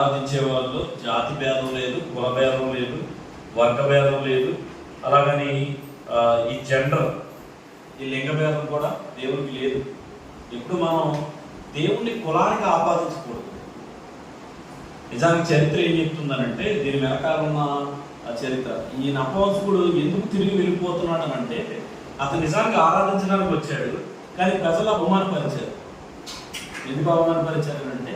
ఆరాధించే వాళ్ళు జాతి భేదం లేదు కుల భేదం లేదు వర్గ భేదం లేదు. అలాగని ఈ జెండర్ ఈ లింగ భేదం కూడా దేవునికి లేదు. ఇప్పుడు మనం దేవుణ్ణి కులానికి ఆపాదించకూడదు. నిజానికి చరిత్ర ఏం చెప్తుందనంటే దీని వెనకాల ఉన్న ఆ చరిత్ర. ఈ నపవంశకుడు ఎందుకు తిరిగి వెళ్ళిపోతున్నాడు అని అంటే అతను నిజానికి ఆరాధించడానికి వచ్చాడు కానీ ప్రజలు అవమానపరిచారు ఎందుకు అవమానపరిచారు అంటే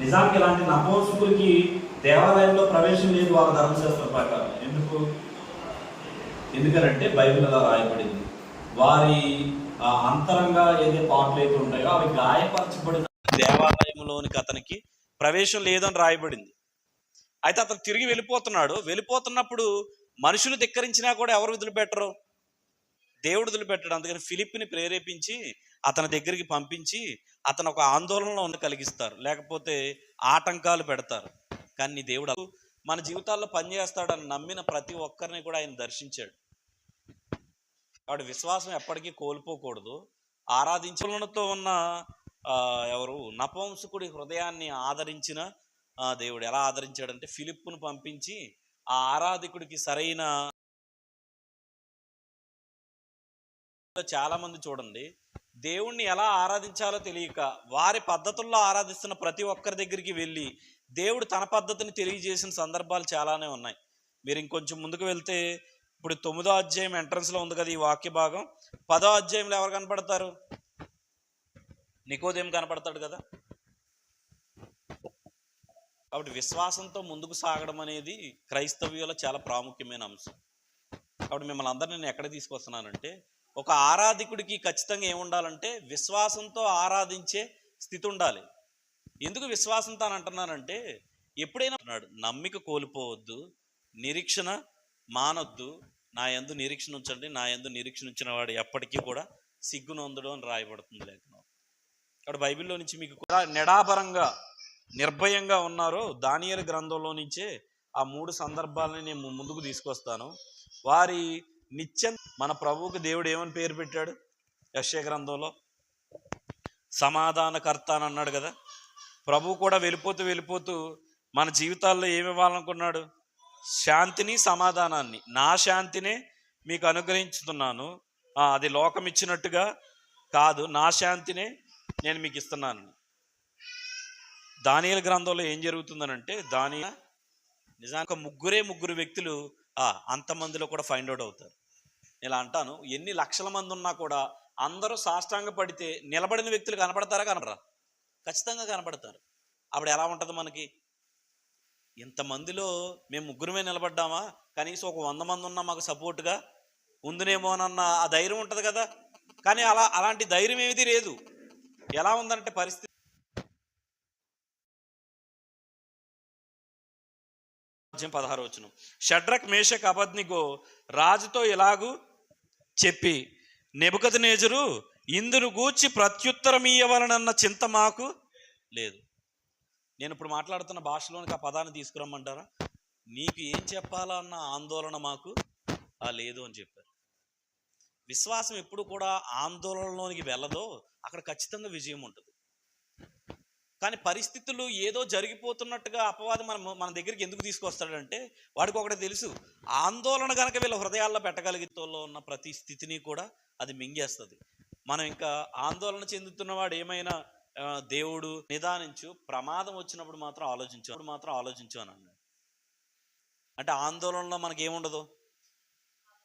నిజానికి ఇలాంటి నపవంశకులకి దేవాలయంలో ప్రవేశం లేదు వాళ్ళ ధర్మశాస్త్ర ప్రకారం. ఎందుకు? ఎందుకనంటే బైబిల్ అలా రాయబడింది. వారి ఆ అంతరంగా ఏదే పాటలు అయితే ఉంటాయో అవి గాయపరచబడిన దేవాలయంలోనికి అతనికి ప్రవేశం లేదని రాయబడింది. అయితే అతను తిరిగి వెళ్ళిపోతున్నాడు. వెళ్ళిపోతున్నప్పుడు మనుషులు ధిక్కరించినా కూడా ఎవరు వదిలిపెట్టరు? దేవుడు వదిలిపెట్టాడు. అందుకని ఫిలిప్ని ప్రేరేపించి అతని దగ్గరికి పంపించి అతను ఒక ఆందోళనలో ఉన్న కలిగిస్తారు. లేకపోతే ఆటంకాలు పెడతారు. కానీ నీ దేవుడు మన జీవితాల్లో పనిచేస్తాడని నమ్మిన ప్రతి ఒక్కరిని కూడా ఆయన దర్శించాడు. వాడు విశ్వాసం ఎప్పటికీ కోల్పోకూడదు. ఆరాధించలతో ఉన్న ఆ, ఎవరు? నపంసుకుడి హృదయాన్ని ఆదరించిన దేవుడు ఎలా ఆదరించాడంటే ఫిలిప్పును పంపించి ఆ ఆరాధికుడికి సరైన చాలా మంది చూడండి. దేవుణ్ణి ఎలా ఆరాధించాలో తెలియక వారి పద్ధతుల్లో ఆరాధిస్తున్న ప్రతి ఒక్కరి దగ్గరికి వెళ్ళి దేవుడు తన పద్ధతిని తెలియజేసిన సందర్భాలు చాలానే ఉన్నాయి. మీరు ఇంకొంచెం ముందుకు వెళ్తే ఇప్పుడు తొమ్మిదో అధ్యాయం ఎంట్రన్స్లో ఉంది కదా ఈ వాక్య భాగం. పదో అధ్యాయంలో ఎవరు కనపడతారు? నికోదేం కనపడతాడు కదా? కాబట్టి విశ్వాసంతో ముందుకు సాగడం అనేది క్రైస్తవ్యంలో చాలా ప్రాముఖ్యమైన అంశం. కాబట్టి మిమ్మల్ని అందరినీ నేను ఎక్కడ తీసుకొస్తున్నానంటే ఒక ఆరాధికుడికి ఖచ్చితంగా ఏముండాలంటే విశ్వాసంతో ఆరాధించే స్థితి ఉండాలి. ఎందుకు విశ్వాసంతో అని అంటున్నానంటే ఎప్పుడైనా అన్నాడు నమ్మిక కోల్పోవద్దు నిరీక్షణ మానొద్దు నా ఎందు నిరీక్షణ ఉంచండి నా యందు నిరీక్షణ ఉంచిన వాడు ఎప్పటికీ కూడా సిగ్గునొందడం అని రాయబడుతుంది లేఖనం. ఇక్కడ బైబిల్లో నుంచి మీకు కూడా నిడాపరంగా నిర్భయంగా ఉన్నారో దానియలు గ్రంథంలో నుంచే ఆ మూడు సందర్భాలని నేను ముందుకు తీసుకొస్తాను. వారి నిత్యం మన ప్రభువుకి దేవుడు ఏమని పేరు పెట్టాడు? యశ్య గ్రంథంలో. సమాధానకర్త అని అన్నాడు కదా. ప్రభు కూడా వెళ్ళిపోతూ వెళ్ళిపోతూ మన జీవితాల్లో ఏమి ఇవ్వాలనుకున్నాడు? శాంతిని సమాధానాన్ని. నా శాంతినే మీకు అనుగ్రహించుతున్నాను. అది లోకం ఇచ్చినట్టుగా కాదు. నా శాంతినే నేను మీకు ఇస్తున్నాను. దానియల గ్రంథంలో ఏం జరుగుతుందనంటే దాని నిజానికి ముగ్గురే ముగ్గురు వ్యక్తులు అంతమందిలో కూడా ఫైండ్ అవుట్ అవుతారు. ఇలా అంటాను ఎన్ని లక్షల మంది ఉన్నా కూడా అందరూ సాష్టాంగ పడితే నిలబడిన వ్యక్తులు కనపడతారా కనరా ఖచ్చితంగా కనపడతారు. అప్పుడు ఎలా ఉంటుంది మనకి? ఇంతమందిలో మేము ముగ్గురమే నిలబడ్డామా? కనీసం ఒక వంద మంది ఉన్నా మాకు సపోర్ట్గా ఉందినేమోనన్న ఆ ధైర్యం ఉంటుంది కదా? కానీ అలా అలాంటి ధైర్యం ఏది లేదు. ఎలా ఉందంటే పరిస్థితి అధ్యాయం పదహారు వచ్చును షడ్రక్ మేషక్ అబద్నిగో రాజుతో ఇలాగూ చెప్పి నెబుకద నేజరు ఇందును గూర్చి ప్రత్యుత్తరం ఇయ్యవలనన్న చింత మాకు లేదు. నేను ఇప్పుడు మాట్లాడుతున్న భాషలోనికి ఆ పదాన్ని తీసుకురమ్మంటారా? నీకు ఏం చెప్పాలా అన్న ఆందోళన మాకు ఆ లేదు అని చెప్పారు. విశ్వాసం ఎప్పుడు కూడా ఆందోళనలోనికి వెళ్ళదో అక్కడ ఖచ్చితంగా విజయం ఉంటుంది. కానీ పరిస్థితులు ఏదో జరిగిపోతున్నట్టుగా అపవాదం మన మన దగ్గరికి ఎందుకు తీసుకొస్తాడంటే వాడికి ఒకటి తెలుసు. ఆందోళన కనుక వీళ్ళ హృదయాల్లో పెట్టగలిగితోలో ఉన్న ప్రతి స్థితిని కూడా అది మింగేస్తుంది. మనం ఇంకా ఆందోళన చెందుతున్నవాడు ఏమైనా దేవుడు నిదానించు ప్రమాదం వచ్చినప్పుడు మాత్రం ఆలోచించు అప్పుడు మాత్రం ఆలోచించు అని అన్నాడు. అంటే ఆందోళనలో మనకేముండదు?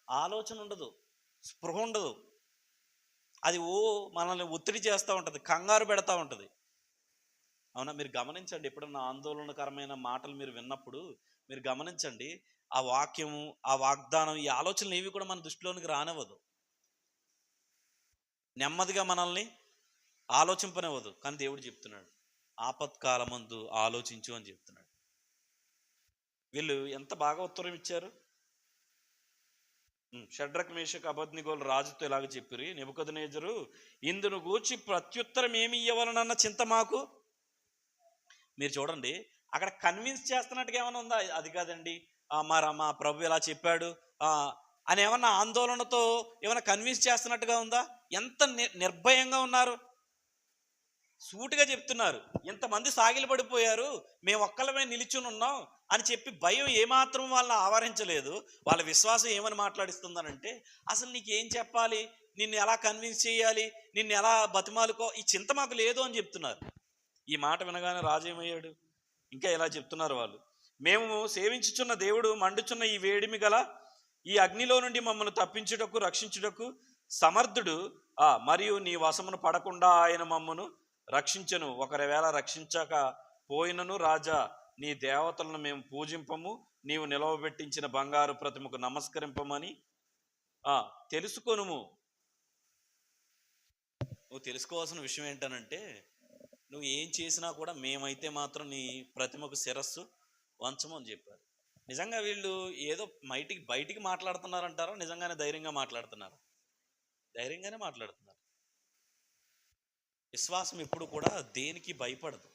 ఆలోచన ఉండదు. స్పృహ ఉండదు. అది ఓ మనల్ని ఒత్తిడి చేస్తూ ఉంటుంది కంగారు పెడతా ఉంటుంది. అవునా? మీరు గమనించండి ఎప్పుడన్నా ఆందోళనకరమైన మాటలు మీరు విన్నప్పుడు మీరు గమనించండి ఆ వాక్యము ఆ వాగ్దానం ఈ ఆలోచనలు ఏవి కూడా మన దృష్టిలోనికి రానివ్వదు. నెమ్మదిగా మనల్ని ఆలోచింపనివ్వదు. కానీ దేవుడు చెప్తున్నాడు ఆపత్కాలమందు ఆలోచించు అని చెప్తున్నాడు. వీళ్ళు ఎంత బాగా ఉత్తరం ఇచ్చారు? షడ్రక్ మేషక్ అబద్నిగోలు రాజుతో ఇలాగ చెప్పిరి నెబుకదనేజరు ఇందును గూర్చి ప్రత్యుత్తరం ఏమి ఇవ్వవలనన్న చింత మాకు? మీరు చూడండి అక్కడ కన్విన్స్ చేస్తున్నట్టుగా ఏమైనా ఉందా? అది కాదండి. మరి మా ప్రభు ఇలా చెప్పాడు. అని ఏమన్నా ఆందోళనతో ఏమైనా కన్విన్స్ చేస్తున్నట్టుగా ఉందా? ఎంత ని- నిర్భయంగా ఉన్నారు. సూటుగా చెప్తున్నారు. ఇంతమంది సాగిలు పడిపోయారు. మేము ఒక్కలమే నిలిచుని ఉన్నాం. అని చెప్పి భయం ఏమాత్రం వాళ్ళని ఆవరించలేదు. వాళ్ళ విశ్వాసం ఏమని మాట్లాడిస్తుందనంటే అసలు నీకేం చెప్పాలి? నిన్ను ఎలా కన్విన్స్ చేయాలి? నిన్ను ఎలా బతిమాలుకో? ఈ చింత మాకు లేదు అని చెప్తున్నారు. ఈ మాట వినగానే రాజేమయ్యాడు? ఇంకా ఇలా చెప్తున్నారు వాళ్ళు? మేము సేవించుచున్న దేవుడు మండుచున్న ఈ వేడిమి గల ఈ అగ్నిలో నుండి మమ్మల్ని తప్పించుటకు రక్షించుటకు సమర్థుడు. ఆ మరియు నీ వశమును పడకుండా ఆయన మమ్మను రక్షించను. ఒకరివేళ రక్షించక పోయినను రాజా నీ దేవతలను మేము పూజింపము. నీవు నిలవబెట్టించిన బంగారు ప్రతిమకు నమస్కరింపమని. ఆ తెలుసుకొనుము. నువ్వు తెలుసుకోవాల్సిన విషయం ఏంటనంటే నువ్వు ఏం చేసినా కూడా మేమైతే మాత్రం నీ ప్రతిమకు శిరస్సు వంచము అని చెప్పారు. నిజంగా వీళ్ళు ఏదో బయటికి బయటికి మాట్లాడుతున్నారంటారో? నిజంగానే ధైర్యంగా మాట్లాడుతున్నారు? ధైర్యంగానే మాట్లాడుతున్నారు. విశ్వాసం ఎప్పుడు కూడా దేనికి భయపడదు.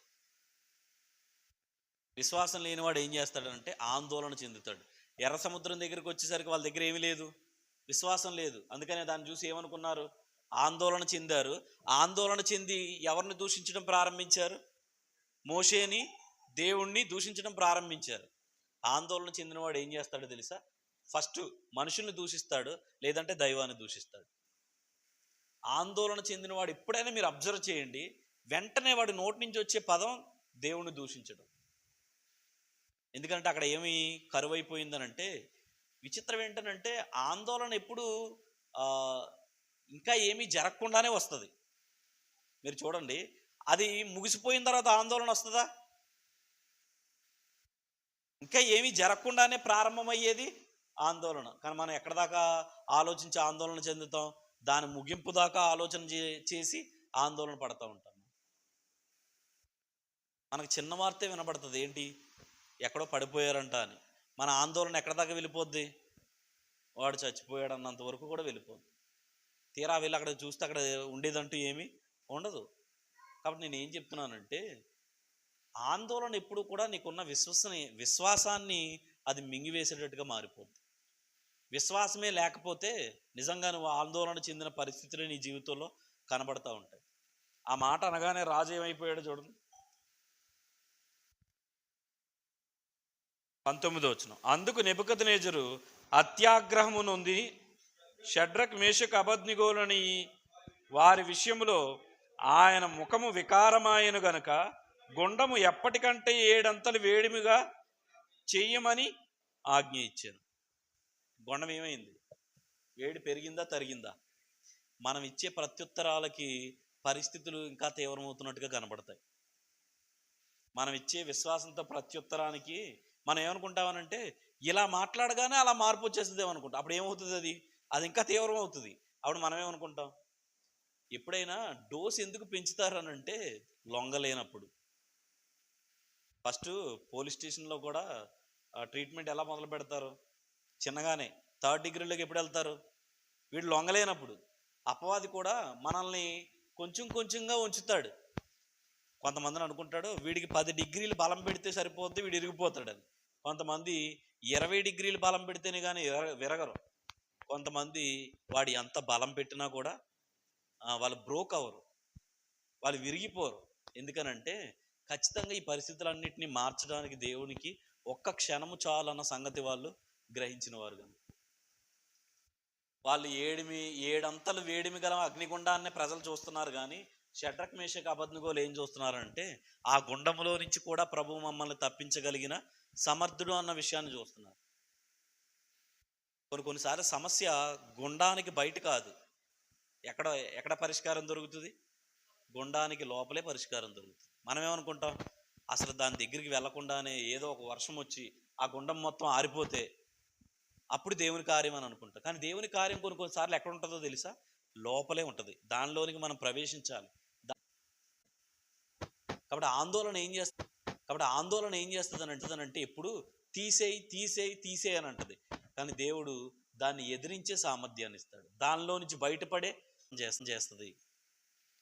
విశ్వాసం లేనివాడు ఏం చేస్తాడంటే ఆందోళన చెందుతాడు. ఎర్ర సముద్రం దగ్గరికి వచ్చేసరికి వాళ్ళ దగ్గర ఏమీ లేదు. విశ్వాసం లేదు. అందుకనే దాన్ని చూసి ఏమనుకున్నారు? ఆందోళన చెందారు. ఆందోళన చెంది ఎవరిని దూషించడం ప్రారంభించారు? మోషేని దేవుణ్ణి దూషించడం ప్రారంభించారు. ఆందోళన చెందినవాడు ఏం చేస్తాడో తెలుసా? ఫస్ట్ మనుషుల్ని దూషిస్తాడు లేదంటే దైవాన్ని దూషిస్తాడు. ఆందోళన చెందినవాడు ఎప్పుడైనా మీరు అబ్జర్వ్ చేయండి వెంటనే వాడి నోటి నుంచి వచ్చే పదం దేవుణ్ణి దూషించడం. ఎందుకంటే అక్కడ ఏమి కరువైపోయిందనంటే విచిత్రం ఏంటనంటే ఆందోళన ఎప్పుడు ఇంకా ఏమీ జరగకుండానే వస్తుంది. మీరు చూడండి అది ముగిసిపోయిన తర్వాత ఆందోళన వస్తుందా? ఇంకా ఏమీ జరగకుండానే ప్రారంభమయ్యేది ఆందోళన. కానీ మనం ఎక్కడ దాకా ఆలోచించి ఆందోళన చెందుతాం? దాని ముగింపు దాకా ఆలోచన చే- చేసి ఆందోళన పడుతూ ఉంటాం. మనకు చిన్న వార్తే వినపడుతుంది ఏంటి? ఎక్కడో పడిపోయారంట అని. మన ఆందోళన ఎక్కడ దాకా వెళ్ళిపోద్ది? వాడు చచ్చిపోయాడు అన్నంత వరకు కూడా వెళ్ళిపోద్ది. తీరా వెళ్ళి అక్కడ చూస్తే అక్కడ ఉండేదంటూ ఏమీ ఉండదు. కాబట్టి నేను ఏం చెప్తున్నానంటే ఆందోళన ఎప్పుడు కూడా నీకున్న విశ్వసని విశ్వాసాన్ని అది మింగివేసేటట్టుగా మారిపోద్ది. విశ్వాసమే లేకపోతే నిజంగా నువ్వు ఆందోళన చెందిన పరిస్థితులు నీ జీవితంలో కనబడతా ఉంటాయి. ఆ మాట అనగానే రాజు ఏమైపోయాడు చూడండి. పంతొమ్మిదో వచ్చిన అందుకు నెబుకద్నేజరు అత్యాగ్రహము నొంది షడ్రక్ మేషక్ అబద్నిగోలని వారి విషయంలో ఆయన ముఖము వికారమాయను గనుక గుండము ఎప్పటికంటే ఏడంతలు వేడిమిగా చెయ్యమని ఆజ్ఞ ఇచ్చాను. గుండం ఏమైంది? వేడి పెరిగిందా తరిగిందా? మనం ఇచ్చే ప్రత్యుత్తరాలకి పరిస్థితులు ఇంకా తీవ్రమవుతున్నట్టుగా కనబడతాయి. మనం ఇచ్చే విశ్వాసంతో ప్రత్యుత్తరానికి మనం ఏమనుకుంటామనంటే ఇలా మాట్లాడగానే అలా మార్పు వచ్చేస్తుంది ఏమనుకుంటాం అప్పుడు ఏమవుతుంది అది? అది ఇంకా తీవ్రం అవుతుంది అప్పుడు మనం ఏమనుకుంటాం ఎప్పుడైనా డోస్ ఎందుకు పెంచుతారనంటే లొంగలేనప్పుడు. ఫస్ట్ పోలీస్ స్టేషన్లో కూడా ట్రీట్మెంట్ ఎలా మొదలు పెడతారు? చిన్నగానే థర్డ్ డిగ్రీలోకి ఎప్పుడు వెళ్తారు? వీడు లొంగలేనప్పుడు. అపవాది కూడా మనల్ని కొంచెం కొంచెంగా ఉంచుతాడు. కొంతమందిని అనుకుంటాడు వీడికి పది డిగ్రీలు బలం పెడితే సరిపోద్ది వీడు ఇరిగిపోతాడు అని కొంతమంది ఇరవై డిగ్రీలు బలం పెడితేనే కానీ విరగరు. కొంతమంది వాడు ఎంత బలం పెట్టినా కూడా వాళ్ళు బ్రోక్ అవరు వాళ్ళు విరిగిపోరు. ఎందుకనంటే ఖచ్చితంగా ఈ పరిస్థితులన్నింటినీ మార్చడానికి దేవునికి ఒక్క క్షణము చాలన్న సంగతి వాళ్ళు గ్రహించిన వారు కానీ వాళ్ళు ఏడిమి ఏడంతలు వేడిమి గల అగ్నిగుండాన్ని ప్రజలు చూస్తున్నారు కానీ షడ్రక్ మేషక అబద్నుగోలు ఏం చూస్తున్నారంటే ఆ గుండములో నుంచి కూడా ప్రభు మమ్మల్ని తప్పించగలిగిన సమర్థుడు అన్న విషయాన్ని చూస్తున్నారు. కొన్ని కొన్నిసార్లు సమస్య గుండానికి బయట కాదు. ఎక్కడ ఎక్కడ పరిష్కారం దొరుకుతుంది? గుండానికి లోపలే పరిష్కారం దొరుకుతుంది. మనం ఏమనుకుంటాం అసలు దాని దగ్గరికి వెళ్ళకుండానే ఏదో ఒక వర్షం వచ్చి ఆ గుండం మొత్తం ఆరిపోతే అప్పుడు దేవుని కార్యం అని అనుకుంటాం. కానీ దేవుని కార్యం కొన్ని కొన్నిసార్లు ఎక్కడ ఉంటుందో తెలుసా? లోపలే ఉంటుంది. దానిలోనికి మనం ప్రవేశించాలి. కాబట్టి ఆందోళన ఏం చేస్తుంది కాబట్టి ఆందోళన ఏం చేస్తుంది అని అంటుందనంటే ఎప్పుడు తీసేయి తీసేయి తీసేయి అని అంటది. కానీ దేవుడు దాన్ని ఎదిరించే సామర్థ్యాన్ని ఇస్తాడు. దానిలో నుంచి బయటపడే చేస్తుంది.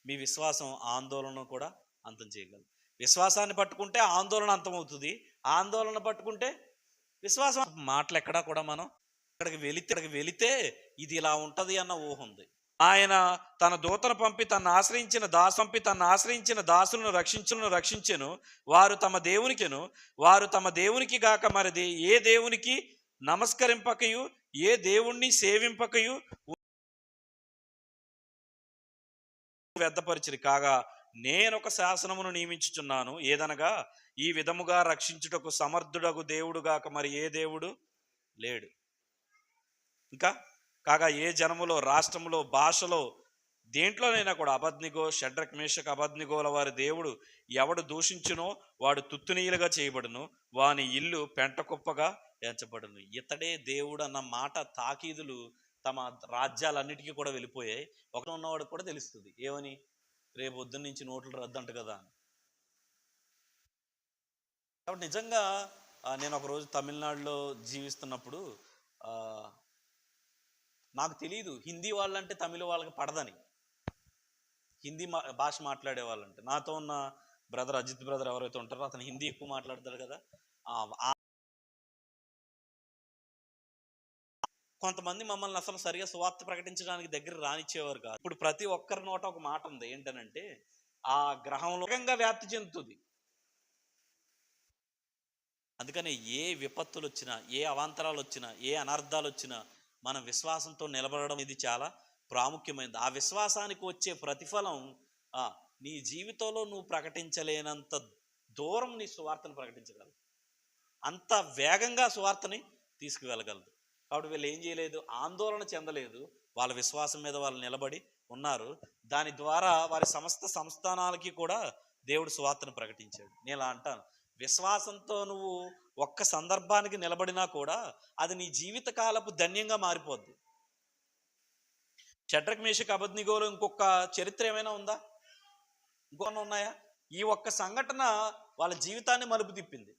మీ విశ్వాసం ఆందోళన కూడా అంతం చేయగలదు. విశ్వాసాన్ని పట్టుకుంటే ఆందోళన అంతమవుతుంది. ఆందోళన పట్టుకుంటే విశ్వాసం మాటలు ఎక్కడా కూడా మనం ఇక్కడికి వెళితే ఇక్కడికి వెళితే ఇది ఇలా ఉంటుంది అన్న ఊహ ఉంది. ఆయన తన దూతను పంపి తను ఆశ్రయించిన దాసు పంపి తను ఆశ్రయించిన దాసులను రక్షించులను రక్షించెను. వారు తమ దేవునికిను. వారు తమ దేవునికి గాక మరిది ఏ దేవునికి నమస్కరింపకయు ఏ దేవుణ్ణి సేవింపకయు వ్యర్థపరిచిరి. కాగా నేనొక శాసనమును నియమించుచున్నాను. ఏదనగా ఈ విధముగా రక్షించుటకు సమర్థుడగు దేవుడుగాక మరి ఏ దేవుడు లేడు. ఇంకా కాగా ఏ జనములో రాష్ట్రములో భాషలో దేంట్లోనైనా కూడా అబద్నిగో షడ్రక్ మేషక్ అబద్నిగోల వారి దేవుడు ఎవడు దూషించునో వాడు తుత్తునీయులుగా చేయబడును. వాని ఇల్లు పెంట కుప్పగా ఎంచబడును. ఇతడే దేవుడు అన్న మాట తాకీదులు తమ రాజ్యాలన్నిటికీ కూడా వెళ్ళిపోయాయి. ఒక ఉన్నవాడు కూడా తెలుస్తుంది. ఏమని? రేపు పొద్దున్న నుంచి నోట్లు రద్దంట కదా అని. కాబట్టి నిజంగా నేను ఒక రోజు తమిళనాడులో జీవిస్తున్నప్పుడు ఆ, నాకు తెలియదు హిందీ వాళ్ళంటే తమిళ వాళ్ళకి పడదని. హిందీ మా భాష మాట్లాడే వాళ్ళంటే. నాతో ఉన్న బ్రదర్ అజిత్ బ్రదర్ ఎవరైతే ఉంటారో అతను హిందీ ఎక్కువ మాట్లాడతాడు కదా. కొంతమంది మమ్మల్ని అసలు సరిగా సువార్త ప్రకటించడానికి దగ్గర రానిచ్చేవారు కాదు. ఇప్పుడు ప్రతి ఒక్కరి నోట ఒక మాట ఉంది. ఏంటనంటే ఆ గ్రహంలో వ్యాప్తి చెందుతుంది. అందుకని ఏ విపత్తులు వచ్చినా ఏ అవాంతరాలు వచ్చినా ఏ అనర్థాలు వచ్చినా మన విశ్వాసంతో నిలబడడం ఇది చాలా ప్రాముఖ్యమైనది. ఆ విశ్వాసానికి వచ్చే ప్రతిఫలం నీ జీవితంలో నువ్వు ప్రకటించలేనంత దూరం నీ సువార్తను ప్రకటించగలదు అంత వేగంగా సువార్తని తీసుకువెళ్ళగలదు. కాబట్టి వీళ్ళు ఏం చేయలేదు ఆందోళన చెందలేదు. వాళ్ళ విశ్వాసం మీద వాళ్ళు నిలబడి ఉన్నారు. దాని ద్వారా వారి సమస్త సంస్థానాలకి కూడా దేవుడు సువార్తను ప్రకటించాడు. నేను ఇలా అంటాను. విశ్వాసంతో నువ్వు ఒక్క సందర్భానికి నిలబడినా కూడా అది నీ జీవిత కాలపు ధన్యంగా మారిపోద్ది. షడ్రక్ మేషక్ ఇంకొక చరిత్ర ఏమైనా ఉందా? ఇంకొన్న ఉన్నాయా? ఈ ఒక్క సంఘటన వాళ్ళ జీవితాన్ని మలుపు తిప్పింది.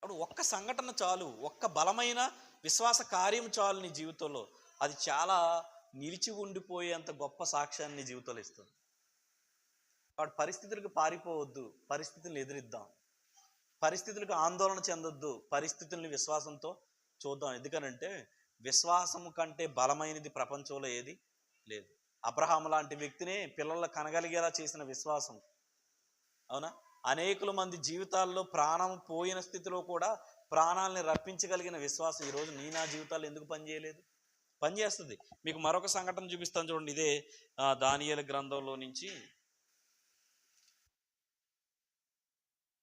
అప్పుడు ఒక్క సంఘటన చాలు ఒక్క బలమైన విశ్వాస కార్యం చాలు నీ జీవితంలో. అది చాలా నిలిచి ఉండిపోయేంత గొప్ప సాక్ష్యాన్ని నీ జీవితంలో ఇస్తుంది. వాడు పరిస్థితులకు పారిపోవద్దు పరిస్థితులను ఎదిరిద్దాం. పరిస్థితులకు ఆందోళన చెందొద్దు పరిస్థితుల్ని విశ్వాసంతో చూద్దాం. ఎందుకనంటే విశ్వాసము కంటే బలమైనది ప్రపంచంలో ఏది లేదు. అబ్రహాం లాంటి వ్యక్తిని పిల్లల కనగలిగేలా చేసిన విశ్వాసం. అవునా? అనేకుల మంది జీవితాల్లో ప్రాణం పోయిన స్థితిలో కూడా ప్రాణాలని రప్పించగలిగిన విశ్వాసం ఈరోజు నీ నా జీవితాలు ఎందుకు పనిచేయలేదు? పనిచేస్తుంది. మీకు మరొక సంఘటన చూపిస్తాను చూడండి. ఇదే దానియల గ్రంథంలో నుంచి.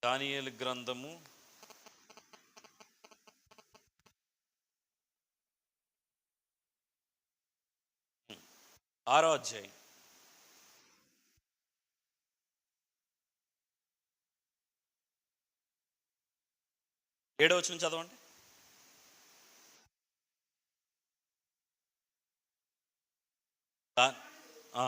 దానియల గ్రంథము. ఆరో అధ్యాయం. ఏడో వచ్చిన చదవండి దా- ఆ.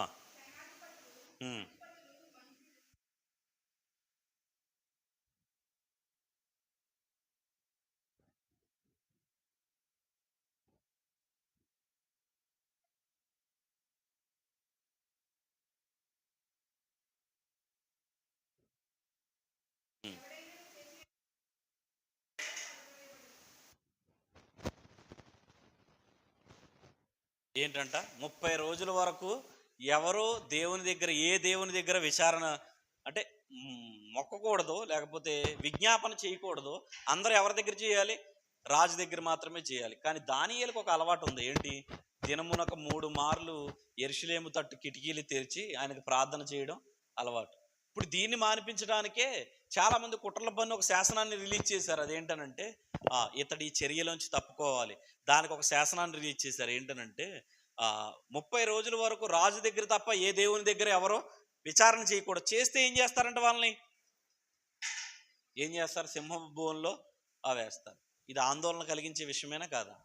ఏంటంట? ముప్పై రోజుల వరకు ఎవరో దేవుని దగ్గర ఏ దేవుని దగ్గర విచారణ అంటే మొక్కకూడదు లేకపోతే విజ్ఞాపన చేయకూడదు అందరూ ఎవరి దగ్గర చేయాలి? రాజు దగ్గర మాత్రమే చేయాలి. కానీ దానియాలకు ఒక అలవాటు ఉంది. ఏంటి? దినమునొక మూడు మార్లు ఎరుషులేము తట్టు కిటికీలు తెరిచి ఆయనకు ప్రార్థన చేయడం అలవాటు. ఇప్పుడు దీన్ని మానిపించడానికే చాలామంది కుట్రల పన్ను ఒక శాసనాన్ని రిలీజ్ చేశారు. అదేంటనంటే ఇతడి ఈ చర్యలోంచి తప్పుకోవాలి. దానికి ఒక శాసనాన్ని రిలీజ్ చేశారు. ఏంటనంటే ముప్పై రోజుల వరకు రాజు దగ్గర తప్ప ఏ దేవుని దగ్గర ఎవరో విచారణ చేయకూడదు. చేస్తే ఏం చేస్తారంటే వాళ్ళని? ఏం చేస్తారు? సింహ భూముల్లో ఆ వేస్తారు ఇది ఆందోళన కలిగించే విషయమేనా కాదా?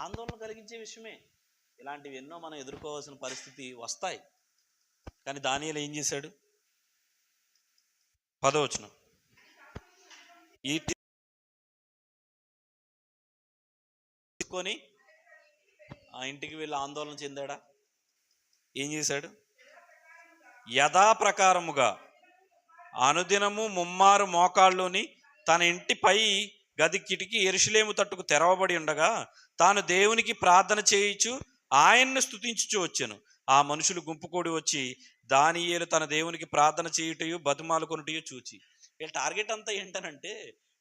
ఆందోళన కలిగించే విషయమే. ఇలాంటివి ఎన్నో మనం ఎదుర్కోవాల్సిన పరిస్థితి వస్తాయి. కానీ దానియలు ఏం చేశాడు? పదవచనం. ఈ తీసుకొని ఆ ఇంటికి వెళ్ళి ఆందోళన చెందాడా? ఏం చేశాడు? యథాప్రకారముగా అనుదినము ముమ్మారు మోకాళ్ళుని తన ఇంటిపై గది కిటికీ ఎరుషులేము తట్టుకు తెరవబడి ఉండగా తాను దేవునికి ప్రార్థన చేయించు ఆయన్ను స్థుతించుచు వచ్చాను. ఆ మనుషులు గుంపుకూడి వచ్చి దానియేలు తన దేవునికి ప్రార్థన చేయుటయు బతుమాలు కొనుటయు చూచి. వీళ్ళ టార్గెట్ అంతా ఏంటనంటే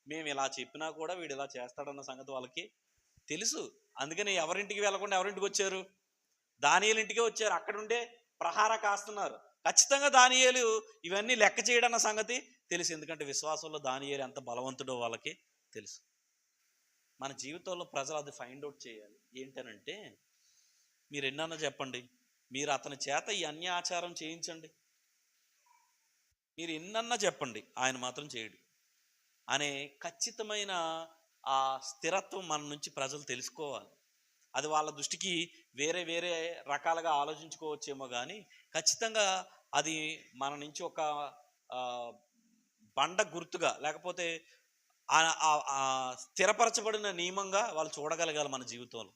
మేము ఇలా చెప్పినా కూడా వీడు ఇలా చేస్తాడన్న సంగతి వాళ్ళకి తెలుసు. అందుకని ఎవరింటికి వెళ్ళకుండా ఎవరింటికి వచ్చారు? దానియలు ఇంటికే వచ్చారు. అక్కడుండే ప్రహార కాస్తున్నారు. ఖచ్చితంగా దానియేలు ఇవన్నీ లెక్క చేయడన్న సంగతి తెలుసు. ఎందుకంటే విశ్వాసంలో దానియేలు ఎంత బలవంతుడో వాళ్ళకి తెలుసు. మన జీవితంలో ప్రజలు అది ఫైండ్ అవుట్ చేయాలి. ఏంటనంటే మీరు ఎన్నన్నా చెప్పండి. మీరు అతని చేత ఈ అన్య ఆచారం చేయించండి. మీరు ఎన్నన్నా చెప్పండి. ఆయన మాత్రం చేయడు. అనే ఖచ్చితమైన ఆ స్థిరత్వం మన నుంచి ప్రజలు తెలుసుకోవాలి. అది వాళ్ళ దృష్టికి వేరే వేరే రకాలుగా ఆలోచించుకోవచ్చేమో కానీ ఖచ్చితంగా అది మన నుంచి ఒక బండ గుర్తుగా లేకపోతే స్థిరపరచబడిన నియమంగా వాళ్ళు చూడగలగాలి మన జీవితంలో.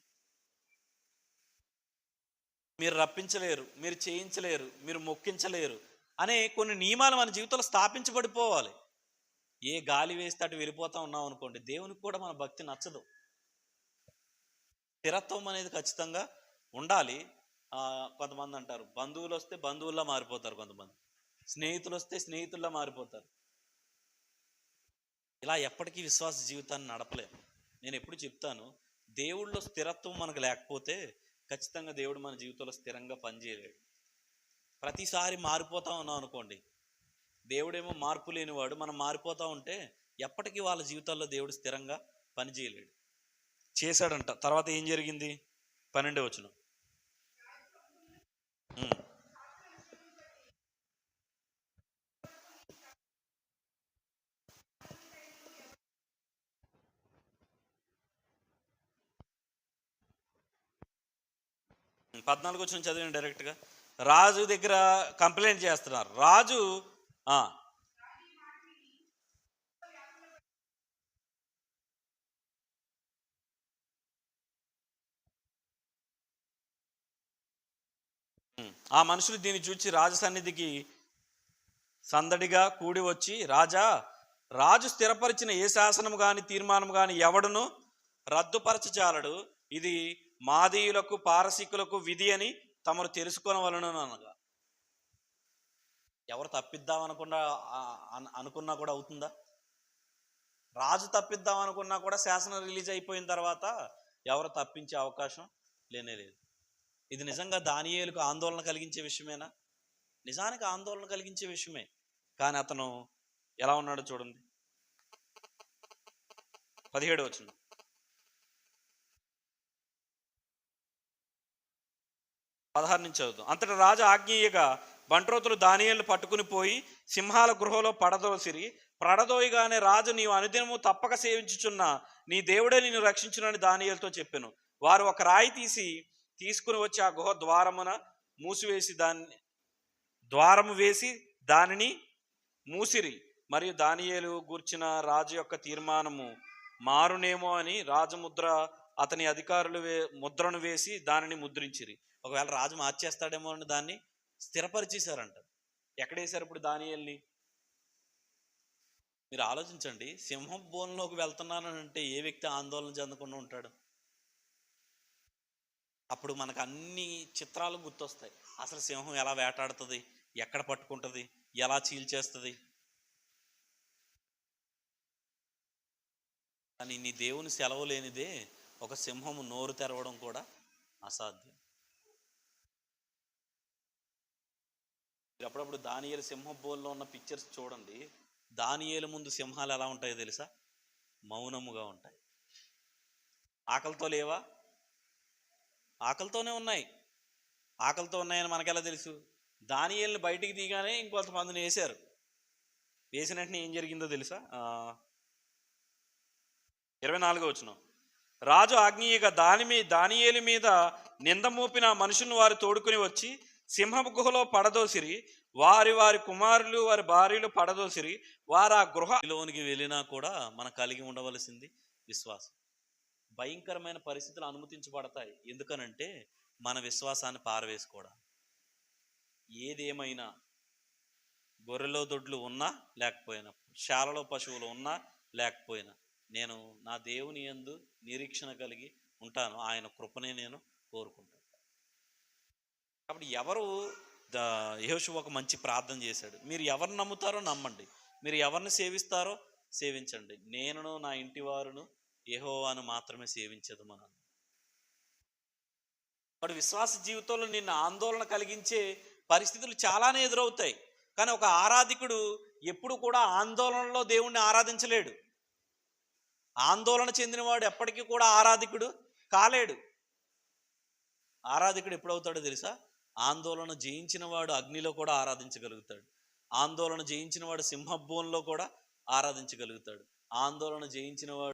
మీరు రప్పించలేరు మీరు చేయించలేరు మీరు మొక్కించలేరు అనే కొన్ని నియమాలు మన జీవితంలో స్థాపించబడిపోవాలి. ఏ గాలి వేస్తే అటు వెళ్ళిపోతా ఉన్నాం అనుకోండి దేవునికి కూడా మన భక్తి నచ్చదు. స్థిరత్వం అనేది ఖచ్చితంగా ఉండాలి. ఆ, కొంతమంది అంటారు బంధువులు వస్తే బంధువుల్లా మారిపోతారు కొంతమంది. స్నేహితులు వస్తే స్నేహితుల్లా మారిపోతారు. ఇలా ఎప్పటికీ విశ్వాస జీవితాన్ని నడపలేము. నేను ఎప్పుడు చెప్తాను దేవుళ్ళో స్థిరత్వం మనకు లేకపోతే ఖచ్చితంగా దేవుడు మన జీవితంలో స్థిరంగా పనిచేయలేడు. ప్రతిసారి మారిపోతా ఉన్నాం అనుకోండి దేవుడేమో మార్పు లేనివాడు. మనం మారిపోతా ఉంటే ఎప్పటికీ వాళ్ళ జీవితాల్లో దేవుడు స్థిరంగా పనిచేయలేడు. చేశాడంట. తర్వాత ఏం జరిగింది? పన్నెండే వచ్చిన పద్నాలుగు వచ్చిన చదివండి డైరెక్ట్గా. రాజు దగ్గర కంప్లైంట్ చేస్తున్నారు. రాజు ఆ, మనుషులు దీన్ని చూచి రాజ సన్నిధికి సందడిగా కూడి వచ్చి రాజా రాజు స్థిరపరిచిన ఏ శాసనం కానీ తీర్మానం కానీ ఎవడును రద్దుపరచచాలడు ఇది మాదీయులకు పారసీకులకు విధి అని తమరు తెలుసుకొనవలను అనగా. ఎవరు తప్పిద్దాం అనుకున్నా అనుకున్నా కూడా అవుతుందా? రాజు తప్పిద్దాం అనుకున్నా కూడా శాసనం రిలీజ్ అయిపోయిన తర్వాత ఎవరు తప్పించే అవకాశం లేనే లేదు. ఇది నిజంగా దానియేలకు ఆందోళన కలిగించే విషయమేనా? నిజానికి ఆందోళన కలిగించే విషయమే. కానీ అతను ఎలా ఉన్నాడో చూడండి. పదిహేడు వచ్చిన పదహారు నుంచి చదువుతాం అంతటి రాజు ఆజ్ఞేయగా బంట్రోతులు దానియలు పట్టుకుని పోయి సింహాల గృహలో పడదోసిరి. పడదోయగానే రాజు నీవు అనుదినము తప్పక సేవించుచున్న నీ దేవుడే నిన్ను రక్షించునని దానియలతో చెప్పాను. వారు ఒక రాయి తీసి తీసుకుని వచ్చి ఆ గుహ ద్వారమున మూసివేసి దాన్ని ద్వారము వేసి దానిని మూసిరి. మరియు దానియేలు గూర్చిన రాజు యొక్క తీర్మానము మారునేమో అని రాజముద్ర అతని అధికారులు వే ముద్రను వేసి దానిని ముద్రించిరి. ఒకవేళ రాజు మార్చేస్తాడేమో అని దాన్ని స్థిరపరిచేశారంట. ఎక్కడ వేశారు ఇప్పుడు దానియల్ని? మీరు ఆలోచించండి. సింహం బోన్లోకి వెళ్తున్నానని అంటే ఏ వ్యక్తి ఆందోళన చెందకుండా ఉంటాడు? అప్పుడు మనకు అన్ని చిత్రాలు గుర్తొస్తాయి. అసలు సింహం ఎలా వేటాడుతుంది? ఎక్కడ పట్టుకుంటుంది? ఎలా చీల్చేస్తుంది కానీ నీ దేవుని సెలవు లేనిదే ఒక సింహము నోరు తెరవడం కూడా అసాధ్యం. మీరు అప్పుడప్పుడు దానియలు సింహం బోల్లో ఉన్న పిక్చర్స్ చూడండి. దానియేలు ముందు సింహాలు ఎలా ఉంటాయో తెలుసా? మౌనముగా ఉంటాయి. ఆకలితో లేవా? ఆకలితోనే ఉన్నాయి. ఆకలితో ఉన్నాయని మనకెలా తెలుసు? దానియల్ని బయటికి తీగానే ఇంకొంతమందిని వేశారు. వేసిన వెంటనే ఏం జరిగిందో తెలుసా? ఇరవై నాలుగో వచ్చిన రాజు ఆజ్ఞీయగా దాని మీ దానియేలు మీద నింద మోపిన మనుషులను వారు తోడుకుని వచ్చి సింహపు గుహలో పడదోసిరి వారి వారి కుమారులు వారి భార్యలు పడదోసిరి వారు ఆ గృహలోనికి వెళ్ళినా కూడా మనం కలిగి ఉండవలసింది విశ్వాసం. భయంకరమైన పరిస్థితులు అనుమతించబడతాయి. ఎందుకనంటే మన విశ్వాసాన్ని పారవేసుకోవడం ఏదేమైనా గొర్రెలో దొడ్లు ఉన్నా లేకపోయినా శాలలో పశువులు ఉన్నా లేకపోయినా నేను నా దేవుని యందు నిరీక్షణ కలిగి ఉంటాను. ఆయన కృపనే నేను కోరుకుంటాను. కాబట్టి ఎవరు ద ఒక మంచి ప్రార్థన చేశాడు? మీరు ఎవరిని నమ్ముతారో నమ్మండి. మీరు ఎవరిని సేవిస్తారో సేవించండి. నేనును నా ఇంటి వారును యహోవాను మాత్రమే సేవించదు మనం వాడు విశ్వాస జీవితంలో నిన్ను ఆందోళన కలిగించే పరిస్థితులు చాలానే ఎదురవుతాయి. కానీ ఒక ఆరాధికుడు ఎప్పుడు కూడా ఆందోళనలో దేవుణ్ణి ఆరాధించలేడు. ఆందోళన చెందినవాడు ఎప్పటికీ కూడా ఆరాధికుడు కాలేడు. ఆరాధికుడు ఎప్పుడవుతాడో తెలుసా? ఆందోళన జయించిన వాడు అగ్నిలో కూడా ఆరాధించగలుగుతాడు. ఆందోళన జయించిన వాడు సింహభూంలో కూడా ఆరాధించగలుగుతాడు. ఆందోళన జయించిన వాడు